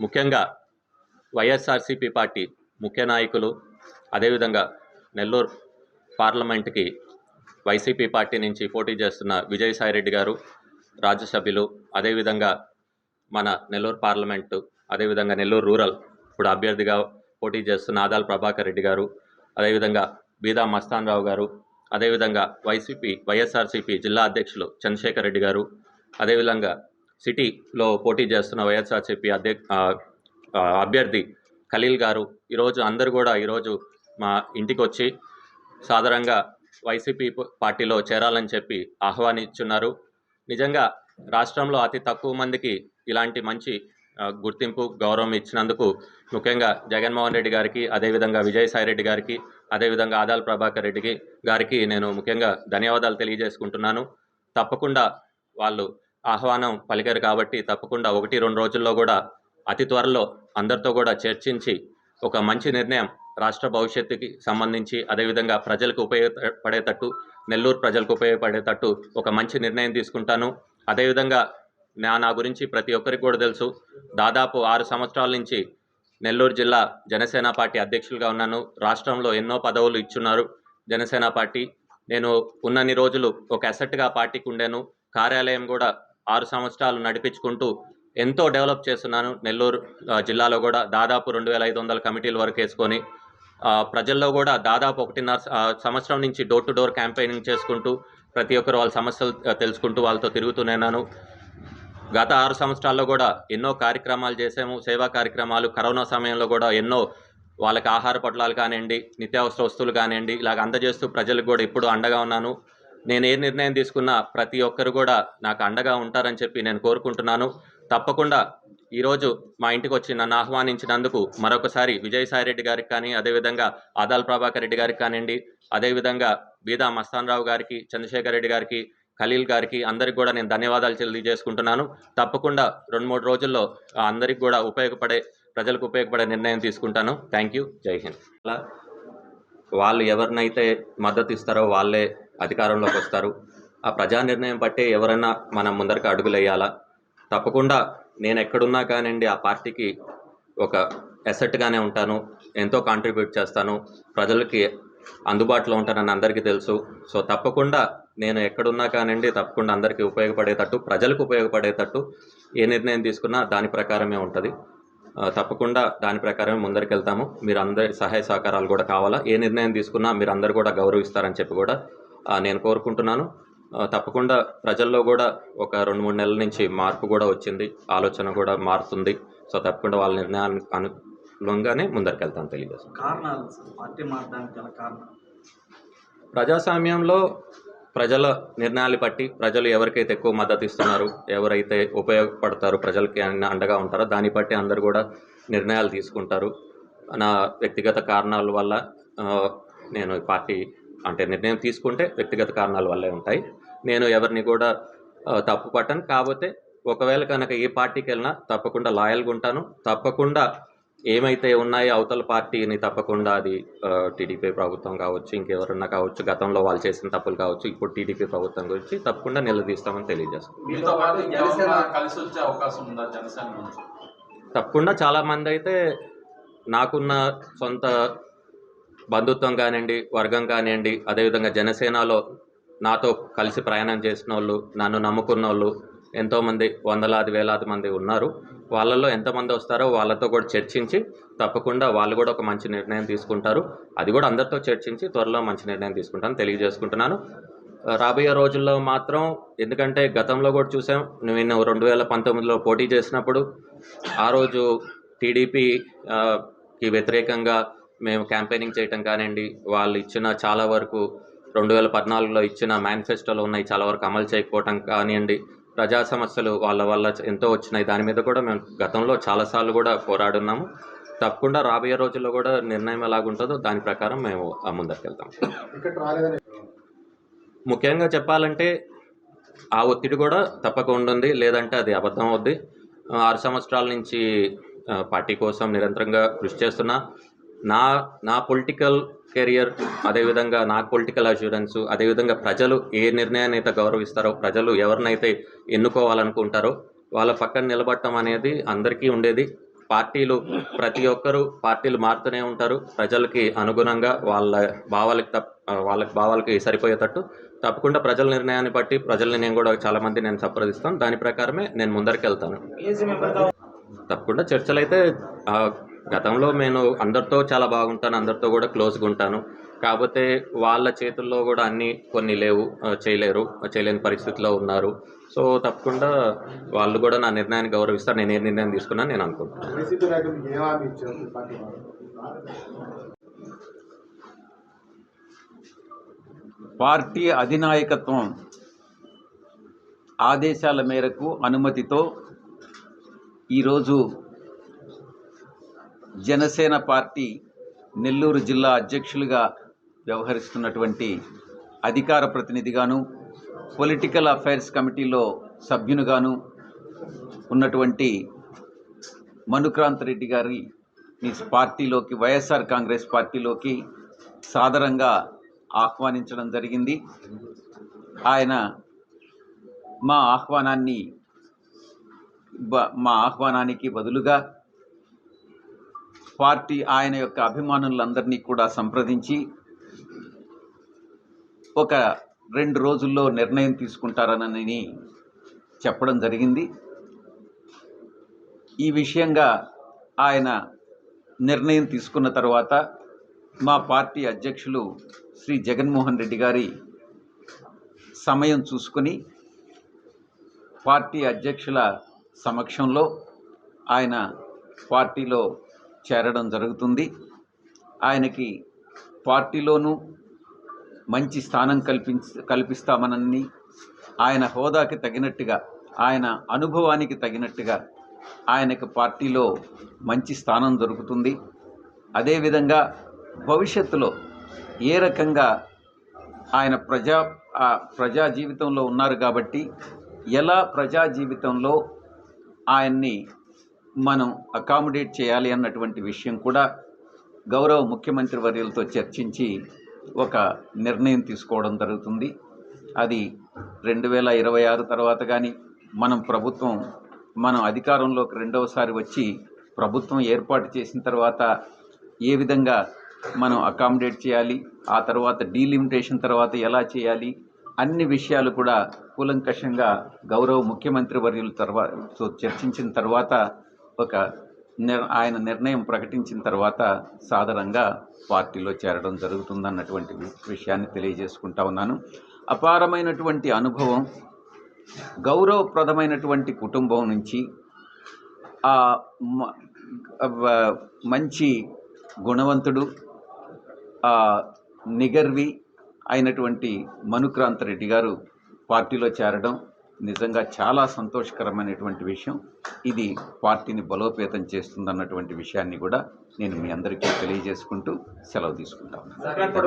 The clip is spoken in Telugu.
ముఖ్యంగా వైఎస్ఆర్సీపీ పార్టీ ముఖ్య నాయకులు అదేవిధంగా నెల్లూరు పార్లమెంట్కి వైసీపీ పార్టీ నుంచి పోటీ చేస్తున్న విజయసాయిరెడ్డి గారు రాజ్యసభ్యులు అదేవిధంగా మన నెల్లూరు పార్లమెంటు అదేవిధంగా నెల్లూరు రూరల్ ఇప్పుడు అభ్యర్థిగా పోటీ చేస్తున్న ఆదాల్ ప్రభాకర్ రెడ్డి గారు అదేవిధంగా బీదా మస్తాన్ రావు గారు అదేవిధంగా వైసీపీ వైఎస్ఆర్సీపీ జిల్లా అధ్యక్షులు చంద్రశేఖర్ రెడ్డి గారు అదేవిధంగా సిటీలో పోటీ చేస్తున్న వైఎస్ఆర్సీపీ అధ్య అభ్యర్థి ఖలీల్ గారు ఈరోజు అందరు కూడా ఈరోజు మా ఇంటికి వచ్చి సాధారణంగా వైసీపీ పార్టీలో చేరాలని చెప్పి ఆహ్వానిస్తున్నారు నిజంగా రాష్ట్రంలో అతి తక్కువ మందికి ఇలాంటి మంచి గుర్తింపు గౌరవం ఇచ్చినందుకు ముఖ్యంగా జగన్మోహన్ రెడ్డి గారికి అదేవిధంగా విజయసాయి రెడ్డి గారికి అదేవిధంగా ఆదాల్ ప్రభాకర్ రెడ్డికి గారికి నేను ముఖ్యంగా ధన్యవాదాలు తెలియజేసుకుంటున్నాను. తప్పకుండా వాళ్ళు ఆహ్వానం పలికారు కాబట్టి తప్పకుండా ఒకటి రెండు రోజుల్లో కూడా అతి త్వరలో అందరితో కూడా చర్చించి ఒక మంచి నిర్ణయం రాష్ట్ర భవిష్యత్తుకి సంబంధించి అదేవిధంగా ప్రజలకు ఉపయోగపడేటట్టు నెల్లూరు ప్రజలకు ఉపయోగపడేటట్టు ఒక మంచి నిర్ణయం తీసుకుంటాను. అదేవిధంగా నా నా గురించి ప్రతి ఒక్కరికి కూడా తెలుసు. దాదాపు ఆరు సంవత్సరాల నుంచి నెల్లూరు జిల్లా జనసేన పార్టీ అధ్యక్షులుగా ఉన్నాను. రాష్ట్రంలో ఎన్నో పదవులు ఇచ్చున్నారు జనసేన పార్టీ. నేను ఉన్నన్ని రోజులు ఒక అసెట్గా పార్టీకి ఉండాను. కార్యాలయం కూడా ఆరు సంవత్సరాలు నడిపించుకుంటూ ఎంతో డెవలప్ చేస్తున్నాను. నెల్లూరు జిల్లాలో కూడా దాదాపు రెండు వేల ఐదు వందల కమిటీల వరకు వేసుకొని ప్రజల్లో కూడా దాదాపు ఒకటిన్నర సంవత్సరం నుంచి డోర్ టు డోర్ క్యాంపెయినింగ్ చేసుకుంటూ ప్రతి ఒక్కరు వాళ్ళ సమస్యలు తెలుసుకుంటూ వాళ్ళతో తిరుగుతున్నాను గత ఆరు సంవత్సరాల్లో కూడా ఎన్నో కార్యక్రమాలు చేసాము సేవా కార్యక్రమాలు కరోనా సమయంలో కూడా ఎన్నో వాళ్ళకి ఆహార పొట్లాలు కానివ్వండి నిత్యావసర వస్తువులు కానివ్వండి ఇలాగ అందజేస్తూ ప్రజలకు కూడా ఇప్పుడు అండగా ఉన్నాను. నేను ఏ నిర్ణయం తీసుకున్నా ప్రతి ఒక్కరు కూడా నాకు అండగా ఉంటారని చెప్పి నేను కోరుకుంటున్నాను. తప్పకుండా ఈరోజు మా ఇంటికి వచ్చి నన్ను ఆహ్వానించినందుకు మరొకసారి విజయసాయి రెడ్డి గారికి కానీ అదేవిధంగా ఆదాల్ ప్రభాకర్ రెడ్డి గారికి కానివ్వండి అదేవిధంగా బీదా మస్తాన్ రావు గారికి చంద్రశేఖర్ రెడ్డి గారికి ఖలీల్ గారికి అందరికి కూడా నేను ధన్యవాదాలు తెలియజేసుకుంటున్నాను. తప్పకుండా రెండు మూడు రోజుల్లో అందరికి కూడా ఉపయోగపడే ప్రజలకు ఉపయోగపడే నిర్ణయం తీసుకుంటాను. Thank you. జై హింద్. అలా వాళ్ళు ఎవరినైతే మద్దతు ఇస్తారో వాళ్ళే అధికారంలోకి వస్తారు. ఆ ప్రజా నిర్ణయం బట్టే ఎవరైనా మనం ముందరికి అడుగులేయాలా తప్పకుండా నేను ఎక్కడున్నా కానివ్వండి ఆ పార్టీకి ఒక ఎసెట్గానే ఉంటాను ఎంతో కాంట్రిబ్యూట్ చేస్తాను ప్రజలకి అందుబాటులో ఉంటానని అందరికీ తెలుసు. సో తప్పకుండా నేను ఎక్కడున్నా కానివ్వండి తప్పకుండా అందరికీ ఉపయోగపడేటట్టు ప్రజలకు ఉపయోగపడేటట్టు ఏ నిర్ణయం తీసుకున్నా దాని ప్రకారమే ఉంటుంది. తప్పకుండా దాని ప్రకారమే ముందరికి వెళ్తాము మీరు అందరి సహాయ సహకారాలు కూడా కావాలా? ఏ నిర్ణయం తీసుకున్నా మీరు అందరు కూడా గౌరవిస్తారని చెప్పి కూడా నేను కోరుకుంటున్నాను. తప్పకుండా ప్రజల్లో కూడా ఒక రెండు మూడు నెలల నుంచి మార్పు కూడా వచ్చింది. ఆలోచన కూడా మారుతుంది. సో తప్పకుండా వాళ్ళ నిర్ణయానికి అనుగుణంగానే ముందరికి వెళ్తాను తెలియజేస్తాను ప్రజాస్వామ్యంలో ప్రజల నిర్ణయాలు బట్టి ప్రజలు ఎవరికైతే ఎక్కువ మద్దతు ఇస్తున్నారు ఎవరైతే ఉపయోగపడతారు ప్రజలకి అన్న అండగా ఉంటారో దాన్ని బట్టి అందరు కూడా నిర్ణయాలు తీసుకుంటారు. నా వ్యక్తిగత కారణాల వల్ల నేను పార్టీ అంటే నిర్ణయం తీసుకుంటే వ్యక్తిగత కారణాల వల్లే ఉంటాయి. నేను ఎవరిని కూడా తప్పు పట్టను. కాకపోతే ఒకవేళ కనుక ఏ పార్టీకి వెళ్ళినా తప్పకుండా లాయల్గా ఉంటాను. తప్పకుండా ఏమైతే ఉన్నాయో అవతల పార్టీని తప్పకుండా అది టీడీపీ ప్రభుత్వం కావచ్చు ఇంకెవరన్నా కావచ్చు గతంలో వాళ్ళు చేసిన తప్పులు కావచ్చు ఇప్పుడు టీడీపీ ప్రభుత్వం గురించి తప్పకుండా నిలదీస్తామని తెలియజేస్తాం తప్పకుండా చాలామంది అయితే నాకున్న సొంత బంధుత్వం కానివ్వండి వర్గం కానివ్వండి అదేవిధంగా జనసేనలో నాతో కలిసి ప్రయాణం చేసిన వాళ్ళు నన్ను నమ్ముకున్న వాళ్ళు ఎంతోమంది వందలాది వేలాది మంది ఉన్నారు. వాళ్ళల్లో ఎంతమంది వస్తారో వాళ్ళతో కూడా చర్చించి తప్పకుండా వాళ్ళు కూడా ఒక మంచి నిర్ణయం తీసుకుంటారు. అది కూడా అందరితో చర్చించి త్వరలో మంచి నిర్ణయం తీసుకుంటాను తెలియజేసుకుంటున్నాను. రాబోయే రోజుల్లో మాత్రం ఎందుకంటే గతంలో కూడా చూసాం నేను రెండు వేల పంతొమ్మిదిలో పోటీ చేసినప్పుడు ఆ రోజు టీడీపీకి వ్యతిరేకంగా మేము క్యాంపెయినింగ్ చేయటం కానివ్వండి వాళ్ళు ఇచ్చిన చాలా వరకు రెండు వేల పద్నాలుగులో ఇచ్చిన మేనిఫెస్టోలో ఉన్నాయి చాలా వరకు అమలు చేయకపోవటం కానివ్వండి ప్రజా సమస్యలు వాళ్ళ వల్ల ఎంతో వచ్చినాయి. దాని మీద కూడా మేము గతంలో చాలాసార్లు కూడా పోరాడున్నాము. తప్పకుండా రాబోయే రోజుల్లో కూడా నిర్ణయం ఎలాగుంటుందో దాని ప్రకారం మేము ఆ ముందరికి వెళ్తాం. ముఖ్యంగా చెప్పాలంటే ఆ ఒత్తిడి కూడా తప్పకుండా ఉంది లేదంటే అది అబద్ధం అవుద్ది. ఆరు సంవత్సరాల నుంచి పార్టీ కోసం నిరంతరంగా కృషి చేస్తున్నా. నా నా పొలిటికల్ కెరియర్ అదేవిధంగా నా పొలిటికల్ అష్యూరెన్స్ అదేవిధంగా ప్రజలు ఏ నిర్ణయాన్ని అయితే గౌరవిస్తారో ప్రజలు ఎవరినైతే ఎన్నుకోవాలనుకుంటారో వాళ్ళ పక్కన నిలబడటం అనేది అందరికీ ఉండేది. పార్టీలు ప్రతి ఒక్కరూ పార్టీలు మారుతూనే ఉంటారు. ప్రజలకి అనుగుణంగా వాళ్ళ భావాలకి తప్ వాళ్ళ భావాలకి సరిపోయేటట్టు తప్పకుండా ప్రజల నిర్ణయాన్ని బట్టి ప్రజల్ని నేను కూడా చాలామంది నేను సంప్రదిస్తాను. దాని ప్రకారమే నేను ముందరికి వెళ్తాను తప్పకుండా చర్చలు అయితే గతంలో నేను అందరితో చాలా బాగుంటాను అందరితో కూడా క్లోజ్గా ఉంటాను. కాకపోతే వాళ్ళ చేతుల్లో కూడా అన్నీ కొన్ని లేవు చేయలేరు చేయలేని పరిస్థితిలో ఉన్నారు. సో తప్పకుండా వాళ్ళు కూడా నా నిర్ణయాన్ని గౌరవిస్తారు. నేను ఏ నిర్ణయం తీసుకున్నా నేను అనుకుంటున్నాను? పార్టీ అధినాయకత్వం ఆదేశాల మేరకు అనుమతితో ఈరోజు జనసేన పార్టీ నెల్లూరు జిల్లా అధ్యక్షులుగా వ్యవహరిస్తున్నటువంటి అధికార ప్రతినిధిగాను పొలిటికల్ అఫైర్స్ కమిటీలో సభ్యునిగాను ఉన్నటువంటి మనుక్రాంత్ రెడ్డి గారి మీ పార్టీలోకి వైఎస్ఆర్ కాంగ్రెస్ పార్టీలోకి సాదరంగా ఆహ్వానించడం జరిగింది. ఆయన మా ఆహ్వానాన్ని బ- మా ఆహ్వానానికి బదులుగా పార్టీ ఆయన యొక్క అభిమానులందరినీ కూడా సంప్రదించి ఒక రెండు రోజుల్లో నిర్ణయం తీసుకుంటారనని చెప్పడం జరిగింది. ఈ విషయంగా ఆయన నిర్ణయం తీసుకున్న తర్వాత మా పార్టీ అధ్యక్షులు శ్రీ జగన్మోహన్ రెడ్డి గారి సమయం చూసుకొని పార్టీ అధ్యక్షుల సమక్షంలో ఆయన పార్టీలో చేరడం జరుగుతుంది. ఆయనకి పార్టీలోనూ మంచి స్థానం కల్పించ కల్పిస్తామనని ఆయన హోదాకి తగినట్టుగా ఆయన అనుభవానికి తగినట్టుగా ఆయనకు పార్టీలో మంచి స్థానం దొరుకుతుంది. అదేవిధంగా భవిష్యత్తులో ఏ రకంగా ఆయన ప్రజా ఆ ప్రజా జీవితంలో ఉన్నారు కాబట్టి ఎలా ప్రజా జీవితంలో ఆయన్ని మనం అకామిడేట్ చేయాలి అన్నటువంటి విషయం కూడా గౌరవ ముఖ్యమంత్రి వర్యులతో చర్చించి ఒక నిర్ణయం తీసుకోవడం జరుగుతుంది. అది రెండు వేల ఇరవై ఆరు తర్వాత కానీ మనం ప్రభుత్వం మనం అధికారంలోకి రెండవసారి వచ్చి ప్రభుత్వం ఏర్పాటు చేసిన తర్వాత ఏ విధంగా మనం అకామిడేట్ చేయాలి ఆ తర్వాత డీలిమిటేషన్ తర్వాత ఎలా చేయాలి అన్ని విషయాలు కూడా కూలంకషంగా గౌరవ ముఖ్యమంత్రి వర్యుల తర్వాత చర్చించిన తర్వాత ఒక నిర్ ఆయన నిర్ణయం ప్రకటించిన తర్వాత సాధారణంగా పార్టీలో చేరడం జరుగుతుందన్నటువంటి విషయాన్ని తెలియజేసుకుంటా ఉన్నాను. అపారమైనటువంటి అనుభవం గౌరవప్రదమైనటువంటి కుటుంబం నుంచి ఆ మంచి గుణవంతుడు నిగర్వి అయినటువంటి మనుక్రాంత్ రెడ్డి గారు పార్టీలో చేరడం నిజంగా చాలా సంతోషకరమైనటువంటి విషయం. ఇది పార్టీని బలోపేతం చేస్తుందన్నటువంటి విషయాన్ని కూడా నేను మీ అందరికీ తెలియజేసుకుంటూ సెలవు తీసుకుంటాను.